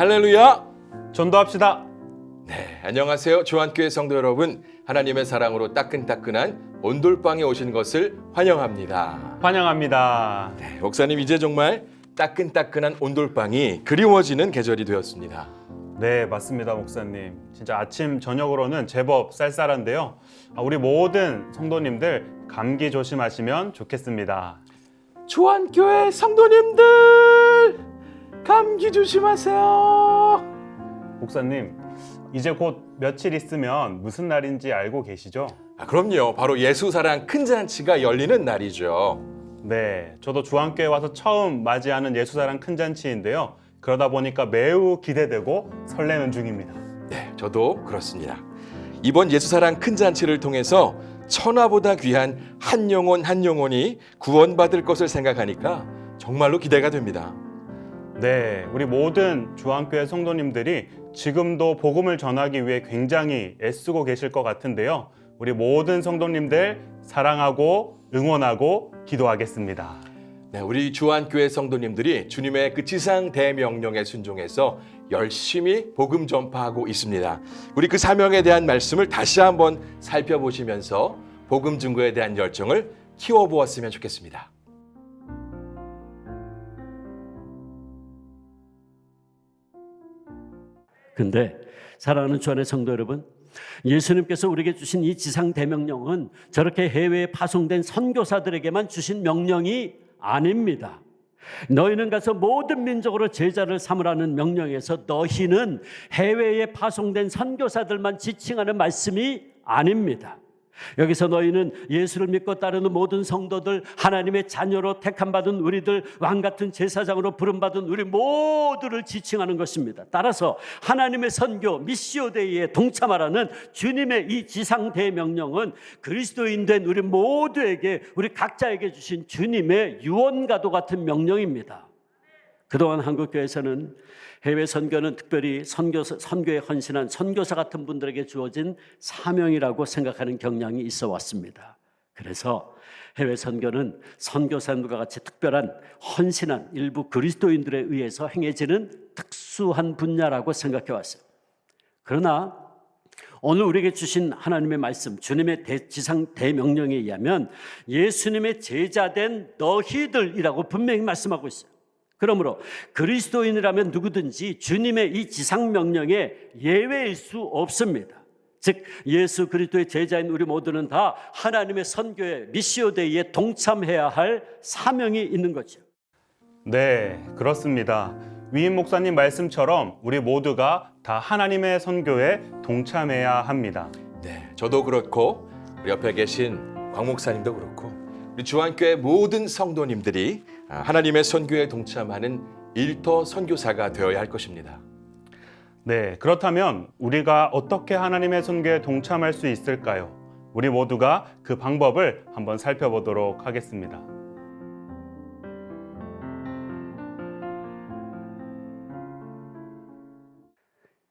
할렐루야! 전도합시다. 네, 안녕하세요. 조한교회 성도 여러분. 하나님의 사랑으로 따끈따끈한 온돌방에 오신 것을 환영합니다. 환영합니다. 네, 목사님 이제 정말 따끈따끈한 온돌방이 그리워지는 계절이 되었습니다. 네, 맞습니다, 목사님. 진짜 아침 저녁으로는 제법 쌀쌀한데요. 아, 우리 모든 성도님들 감기 조심하시면 좋겠습니다. 조한교회 성도님들 감기 조심하세요. 목사님, 이제 곧 며칠 있으면 무슨 날인지 알고 계시죠? 아, 그럼요. 바로 예수사랑 큰 잔치가 열리는 날이죠. 네, 저도 주한교회 와서 처음 맞이하는 예수사랑 큰 잔치인데요. 그러다 보니까 매우 기대되고 설레는 중입니다. 네, 저도 그렇습니다. 이번 예수사랑 큰 잔치를 통해서 천하보다 귀한 한 영혼 한 영혼이 구원받을 것을 생각하니까 정말로 기대가 됩니다. 네, 우리 모든 주한교회 성도님들이 지금도 복음을 전하기 위해 굉장히 애쓰고 계실 것 같은데요. 우리 모든 성도님들 사랑하고 응원하고 기도하겠습니다. 네, 우리 주한교회 성도님들이 주님의 그 지상 대명령에 순종해서 열심히 복음 전파하고 있습니다. 우리 그 사명에 대한 말씀을 다시 한번 살펴보시면서 복음 증거에 대한 열정을 키워보았으면 좋겠습니다. 근데 사랑하는 주 안의 성도 여러분, 예수님께서 우리에게 주신 이 지상 대명령은 저렇게 해외에 파송된 선교사들에게만 주신 명령이 아닙니다. 너희는 가서 모든 민족으로 제자를 삼으라는 명령에서 너희는 해외에 파송된 선교사들만 지칭하는 말씀이 아닙니다. 여기서 너희는 예수를 믿고 따르는 모든 성도들, 하나님의 자녀로 택함받은 우리들, 왕 같은 제사장으로 부름받은 우리 모두를 지칭하는 것입니다. 따라서 하나님의 선교, 미시오데이에 동참하라는 주님의 이 지상 대명령은 그리스도인 된 우리 모두에게, 우리 각자에게 주신 주님의 유언과도 같은 명령입니다. 그동안 한국교회에서는 해외 선교는 특별히 선교 선교에 헌신한 선교사 같은 분들에게 주어진 사명이라고 생각하는 경향이 있어 왔습니다. 그래서 해외 선교는 선교사님과 같이 특별한 헌신한 일부 그리스도인들에 의해서 행해지는 특수한 분야라고 생각해 왔어요. 그러나 오늘 우리에게 주신 하나님의 말씀, 주님의 대 지상 대명령에 의하면 예수님의 제자된 너희들이라고 분명히 말씀하고 있어요. 그러므로 그리스도인이라면 누구든지 주님의 이 지상 명령에 예외일 수 없습니다. 즉 예수 그리스도의 제자인 우리 모두는 다 하나님의 선교의 미시오데이에 동참해야 할 사명이 있는 거죠. 네, 그렇습니다. 위임 목사님 말씀처럼 우리 모두가 다 하나님의 선교에 동참해야 합니다. 네, 저도 그렇고 우리 옆에 계신 광 목사님도 그렇고 우리 주한교회 모든 성도님들이 아, 하나님의 선교에 동참하는 일터 선교사가 되어야 할 것입니다. 네, 그렇다면 우리가 어떻게 하나님의 선교에 동참할 수 있을까요? 우리 모두가 그 방법을 한번 살펴보도록 하겠습니다.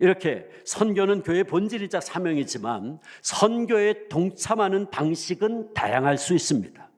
이렇게 선교는 교회의 본질이자 사명이지만 선교에 동참하는 방식은 다양할 수 있습니다.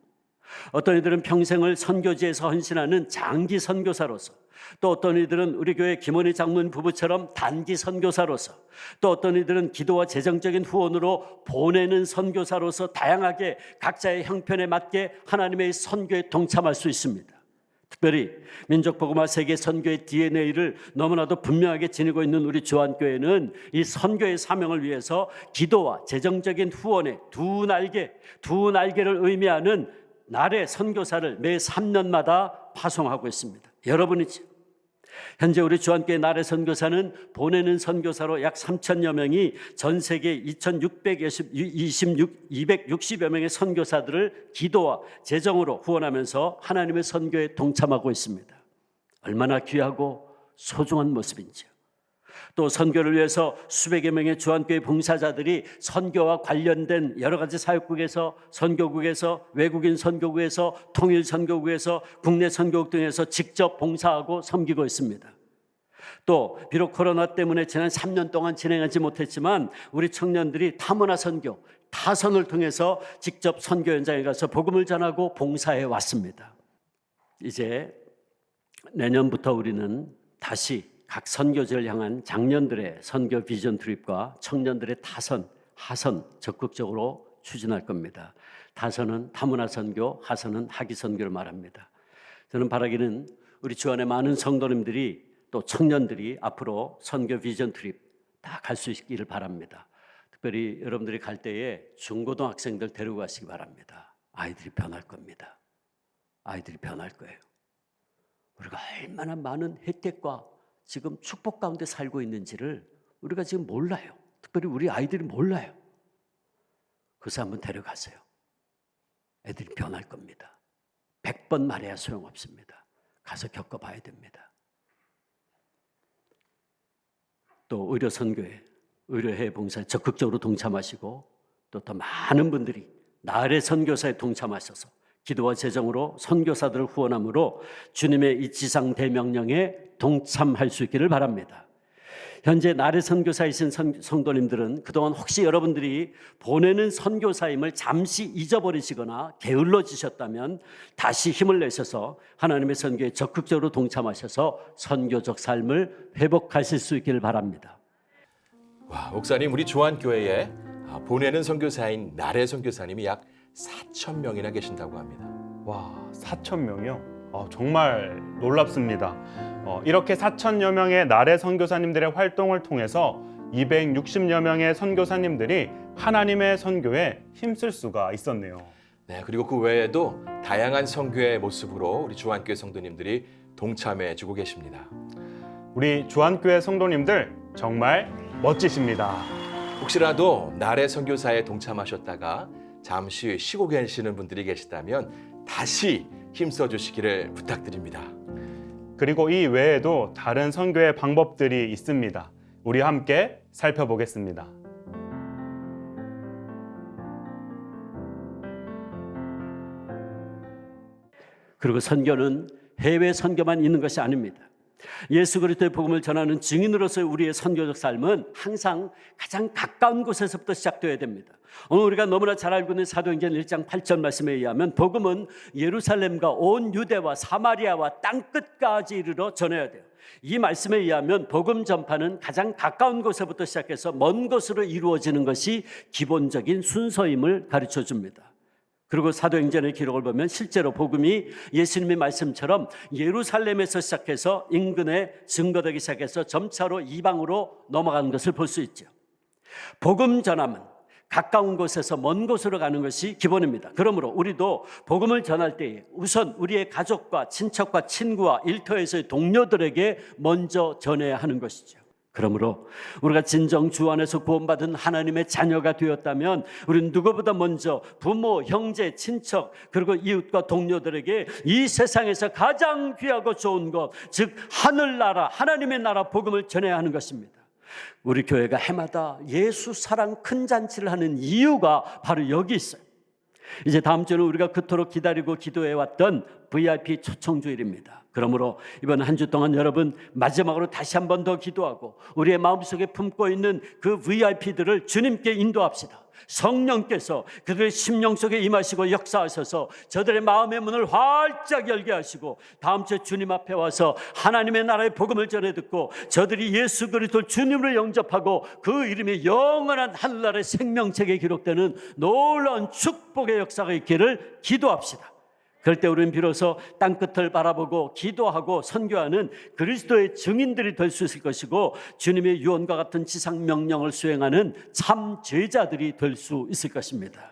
어떤 이들은 평생을 선교지에서 헌신하는 장기 선교사로서 또 어떤 이들은 우리 교회 김원희 장로님 부부처럼 단기 선교사로서 또 어떤 이들은 기도와 재정적인 후원으로 보내는 선교사로서 다양하게 각자의 형편에 맞게 하나님의 선교에 동참할 수 있습니다. 특별히 민족 복음화 세계 선교의 DNA를 너무나도 분명하게 지니고 있는 우리 조한교회는 이 선교의 사명을 위해서 기도와 재정적인 후원의 두 날개, 두 날개를 의미하는 날의 선교사를 매 3년마다 파송하고 있습니다. 여러분이죠. 현재 우리 주한교회 나래 선교사는 보내는 선교사로 약 3천여 명이 전 세계 2,626, 260여 명의 선교사들을 기도와 재정으로 후원하면서 하나님의 선교에 동참하고 있습니다. 얼마나 귀하고 소중한 모습인지요. 또 선교를 위해서 수백여 명의 주한교회 봉사자들이 선교와 관련된 여러 가지 사역국에서 선교국에서 외국인 선교국에서 통일 선교국에서 국내 선교국 등에서 직접 봉사하고 섬기고 있습니다. 또 비록 코로나 때문에 지난 3년 동안 진행하지 못했지만 우리 청년들이 타문화 선교, 타선을 통해서 직접 선교 현장에 가서 복음을 전하고 봉사해 왔습니다. 이제 내년부터 우리는 다시 각 선교지를 향한 장년들의 선교 비전 트립과 청년들의 타선, 하선 적극적으로 추진할 겁니다. 타선은 타문화 선교, 하선은 학위 선교를 말합니다. 저는 바라기는 우리 주안의 많은 성도님들이 또 청년들이 앞으로 선교 비전 트립 다 갈 수 있기를 바랍니다. 특별히 여러분들이 갈 때에 중고등학생들 데리고 가시기 바랍니다. 아이들이 변할 겁니다. 아이들이 변할 거예요. 우리가 얼마나 많은 혜택과 지금 축복 가운데 살고 있는지를 우리가 지금 몰라요. 특별히 우리 아이들이 몰라요. 그래서 한번 데려가세요. 애들이 변할 겁니다. 100번 말해야 소용없습니다. 가서 겪어봐야 됩니다. 또 의료 선교에 의료회 봉사에 적극적으로 동참하시고 또 더 많은 분들이 나의 선교사에 동참하셔서 기도와 재정으로 선교사들을 후원함으로 주님의 이 지상 대명령에 동참할 수 있기를 바랍니다. 현재 나의 선교사이신 선- 성도님들은 그동안 혹시 여러분들이 보내는 선교사임을 잠시 잊어버리시거나 게을러지셨다면 다시 힘을 내셔서 하나님의 선교에 적극적으로 동참하셔서 선교적 삶을 회복하실 수 있기를 바랍니다. 와, 목사님 우리 주한교회에 아, 보내는 선교사인 나래 선교사님이 약 4천 명이나 계신다고 합니다. 와, 4천 명이요? 어, 정말 놀랍습니다. 어, 이렇게 4천여 명의 나래 선교사님들의 활동을 통해서 260여 명의 선교사님들이 하나님의 선교에 힘쓸 수가 있었네요. 네, 그리고 그 외에도 다양한 선교의 모습으로 우리 주한교회 성도님들이 동참해 주고 계십니다. 우리 주한교회 성도님들 정말 멋지십니다. 혹시라도 나래 선교사에 동참하셨다가 잠시 쉬고 계시는 분들이 계시다면 다시 힘써 주시기를 부탁드립니다. 그리고 이 외에도 다른 선교의 방법들이 있습니다. 우리 함께 살펴보겠습니다. 그리고 선교는 해외 선교만 있는 것이 아닙니다. 예수 그리스도의 복음을 전하는 증인으로서의 우리의 선교적 삶은 항상 가장 가까운 곳에서부터 시작되어야 됩니다. 오늘 우리가 너무나 잘 알고 있는 사도행전 1장 8절 말씀에 의하면 복음은 예루살렘과 온 유대와 사마리아와 땅 끝까지 이르러 전해야 돼요. 이 말씀에 의하면 복음 전파는 가장 가까운 곳에부터 시작해서 먼 곳으로 이루어지는 것이 기본적인 순서임을 가르쳐 줍니다. 그리고 사도행전의 기록을 보면 실제로 복음이 예수님의 말씀처럼 예루살렘에서 시작해서 인근에 증거되기 시작해서 점차로 이방으로 넘어가는 것을 볼 수 있죠. 복음 전함은 가까운 곳에서 먼 곳으로 가는 것이 기본입니다. 그러므로 우리도 복음을 전할 때 우선 우리의 가족과 친척과 친구와 일터에서의 동료들에게 먼저 전해야 하는 것이죠. 그러므로 우리가 진정 주 안에서 구원받은 하나님의 자녀가 되었다면 우리는 누구보다 먼저 부모, 형제, 친척 그리고 이웃과 동료들에게 이 세상에서 가장 귀하고 좋은 것, 즉 하늘나라, 하나님의 나라 복음을 전해야 하는 것입니다. 우리 교회가 해마다 예수 사랑 큰 잔치를 하는 이유가 바로 여기 있어요. 이제 다음 주는 우리가 그토록 기다리고 기도해 왔던 VIP 초청 주일입니다. 그러므로 이번 한 주 동안 여러분 마지막으로 다시 한 번 더 기도하고 우리의 마음속에 품고 있는 그 VIP들을 주님께 인도합시다. 성령께서 그들의 심령 속에 임하시고 역사하셔서 저들의 마음의 문을 활짝 열게 하시고 다음 주에 주님 앞에 와서 하나님의 나라의 복음을 전해 듣고 저들이 예수 그리스도 주님으로 영접하고 그 이름이 영원한 하늘나라의 생명책에 기록되는 놀라운 축복의 역사가 있기를 기도합시다. 그럴 때 우리는 비로소 땅 끝을 바라보고 기도하고 선교하는 그리스도의 증인들이 될 수 있을 것이고 주님의 유언과 같은 지상 명령을 수행하는 참 제자들이 될 수 있을 것입니다.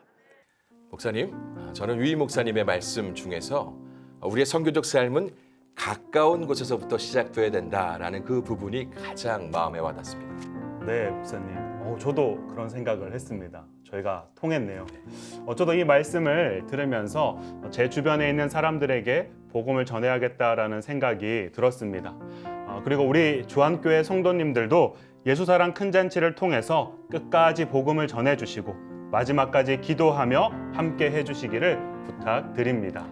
목사님, 아, 저는 유희 목사님의 말씀 중에서 우리의 선교적 삶은 가까운 곳에서부터 시작돼야 된다라는 그 부분이 가장 마음에 와닿습니다. 네, 목사님. 어, 저도 그런 생각을 했습니다. 저희가 통했네요. 어, 저도 이 말씀을 들으면서 제 주변에 있는 사람들에게 복음을 전해야겠다라는 생각이 들었습니다. 어, 그리고 우리 주한교회 성도님들도 예수사랑 큰 잔치를 통해서 끝까지 복음을 전해주시고 마지막까지 기도하며 함께 해주시기를 부탁드립니다.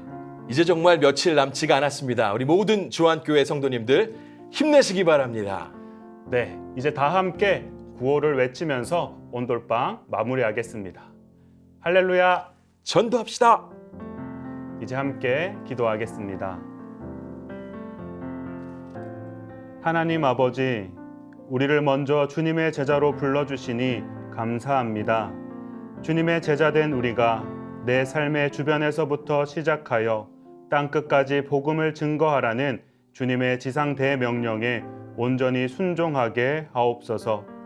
이제 정말 며칠 남지가 않았습니다. 우리 모든 주한교회 성도님들 힘내시기 바랍니다. 네, 이제 다 함께 구호를 외치면서 온돌방 마무리하겠습니다. 할렐루야! 전도합시다. 이제 함께 기도하겠습니다. 하나님 아버지, 우리를 먼저 주님의 제자로 불러주시니 감사합니다. 주님의 제자된 우리가 내 삶의 주변에서부터 시작하여 땅끝까지 복음을 증거하라는 주님의 지상 대명령에 온전히 순종하게 하옵소서.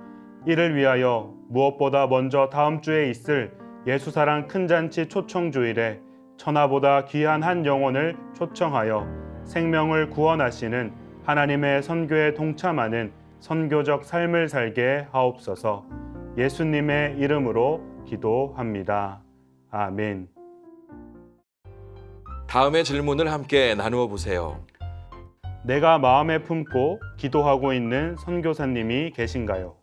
이를 위하여 무엇보다 먼저 다음 주에 있을 예수사랑 큰 잔치 초청 주일에 천하보다 귀한 한 영혼을 초청하여 생명을 구원하시는 하나님의 선교에 동참하는 선교적 삶을 살게 하옵소서. 예수님의 이름으로 기도합니다. 아멘. 다음의 질문을 함께 나누어 보세요. 내가 마음에 품고 기도하고 있는 선교사님이 계신가요?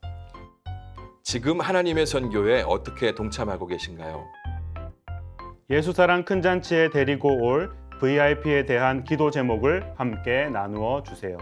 지금 하나님의 선교에 어떻게 동참하고 계신가요? 예수사랑 큰 잔치에 데리고 올 VIP에 대한 기도 제목을 함께 나누어 주세요.